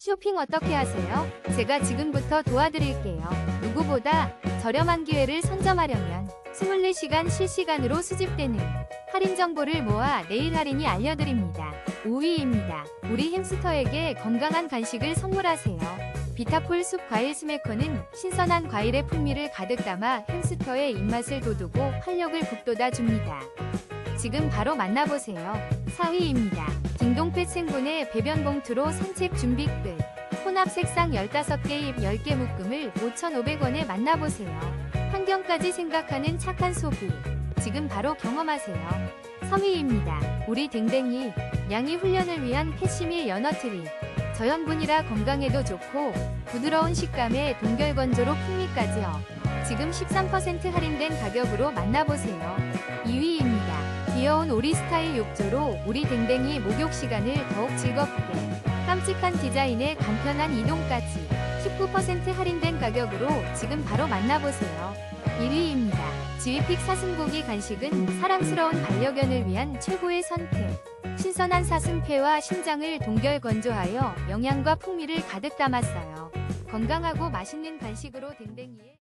쇼핑 어떻게 하세요? 제가 지금부터 도와드릴게요. 누구보다 저렴한 기회를 선점하려면 24시간 실시간으로 수집되는 할인 정보를 모아 내일 할인이 알려드립니다. 5위입니다. 우리 햄스터에게 건강한 간식을 선물하세요. 비타폴 숲 과일 스매커는 신선한 과일의 풍미를 가득 담아 햄스터의 입맛을 돋우고 활력을 북돋아 줍니다. 지금 바로 만나보세요. 4위입니다. 딩동 펫 생분의 배변 봉투로 산책 준비 끝. 혼합 색상 15개 잎 10개 묶음을 5,500원에 만나보세요. 환경까지 생각하는 착한 소비. 지금 바로 경험하세요. 3위입니다. 우리 댕댕이 양이 훈련을 위한 캐시밀 연어트리. 저염분이라 건강에도 좋고 부드러운 식감에 동결 건조로 풍미까지요. 지금 13% 할인된 가격으로 만나보세요. 2위입니다. 귀여운 오리 스타일 욕조로 우리 댕댕이 목욕 시간을 더욱 즐겁게 깜찍한 디자인에 간편한 이동까지 19% 할인된 가격으로 지금 바로 만나보세요. 1위입니다. 지휘픽 사슴고기 간식은 사랑스러운 반려견을 위한 최고의 선택. 신선한 사슴폐와 심장을 동결 건조하여 영양과 풍미를 가득 담았어요. 건강하고 맛있는 간식으로 댕댕이의